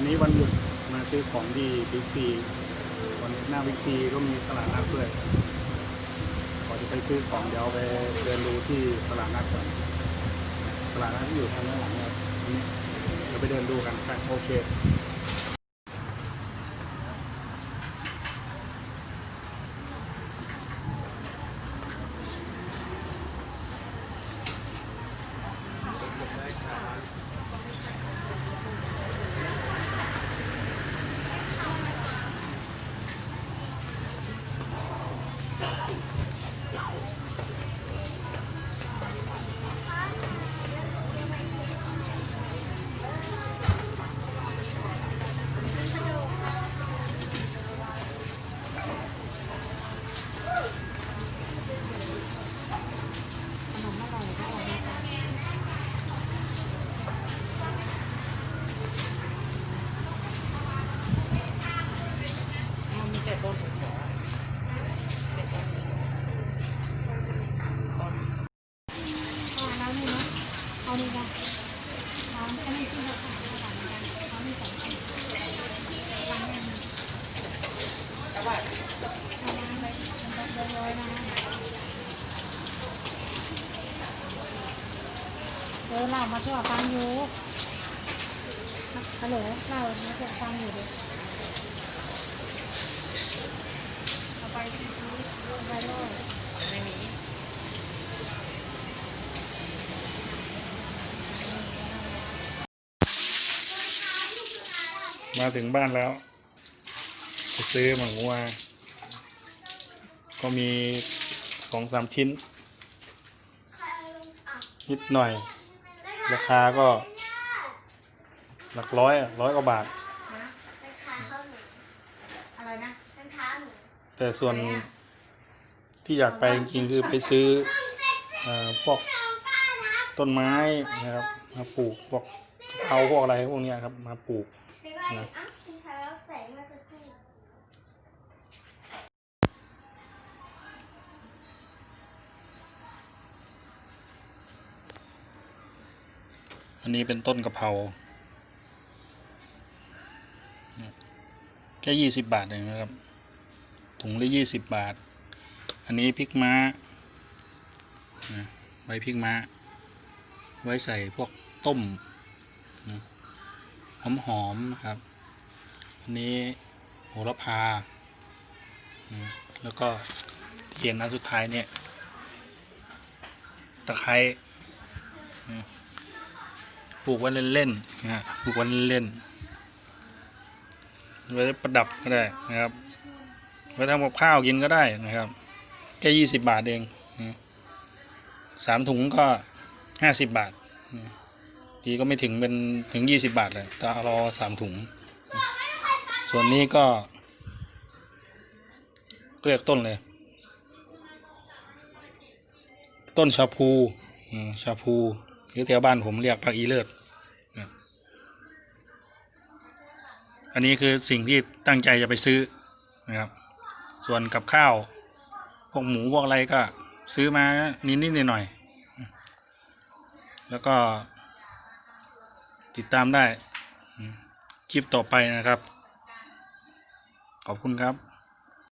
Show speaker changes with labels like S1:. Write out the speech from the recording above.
S1: วันนี้วันหยุดมาซื้อของดีบิ๊กซีวันหน้าบิ๊กซีก็มีตลาดนัดด้วยก่อนจะไปซื้อของเดี๋ยวไปเดินดูที่ตลาดนัดก่อนตลาดนัดที่อยู่ทางด้านหลังนะครับวันนี้เดี๋ยวไปเดินดูกันครับโอเค
S2: ต้น
S3: เอาแล้วนี่เนาะเอานี่กันเอาอันนี้ที่เราสั่งมางกันเอานี่สองอันวางอันนี้
S2: แต่ว่า
S3: เอางไปมันจะลอยมาเออเรามาช่วยฟังอยู่ฮัลโหลเรามาช่วยฟังอยู่ดิเอาไปที่ซื้อเอาไปเลย
S2: ไม่มี
S1: มาถึงบ้านแล้วไปซื้อหมังวัวก็มีสองสามชิ้น นิดหน่อย ราคาก็ หลักร้อยอะร้อยกว่าบาท
S4: เป็นขาข้าวหนู
S3: อะไรนะ
S4: เป็นขาหนู
S1: แต่ส่วนที่อยากไปจริงๆคือไปซื้อเอ่อพวกต้นไม้นะครับ มาปลูกพวกกะเพราพวกอะไรพวกเนี้ยครับ มาปลูก
S4: พี่ว่า อะรองเท้าใส่มาสักครู่
S1: อันนี้เป็นต้นกะเพราแค่ยี่สิบบาทเองนะครับ ถุงละยี่สิบบาท อันนี้พริกม้านะใบพริกม้า ไว้ใส่พวกต้มนะ หอมๆนะครับ อันนี้โหระพา แล้วก็ที่เห็นอันสุดท้ายเนี่ย ตะไคร้ปลูกไว้เล่นๆนะฮะปลูกไว้เล่นๆไว้ประดับก็ได้นะครับไว้ทำกับข้าวกินก็ได้นะครับแค่ยี่สิบบาทเองสามถุงก็ห้าสิบบาทนะ ดีก็ไม่ถึงเป็นถึงยี่สิบบาทเลยต่เอารอสามถุง ส่วนนี้ก็เรียกต้นเลย ต้นชาพูชาพูหรือแถวบ้านผมเรียกผักอีเลิศอันนี้คือสิ่งที่ตั้งใจจะไปซื้อนะครับ ส่วนกับข้าว พวกหมูพวกอะไรก็ซื้อมานิดๆหน่อยๆแล้วก็ ติดตามได้คลิปต่อไปนะครับ ขอบคุณครับ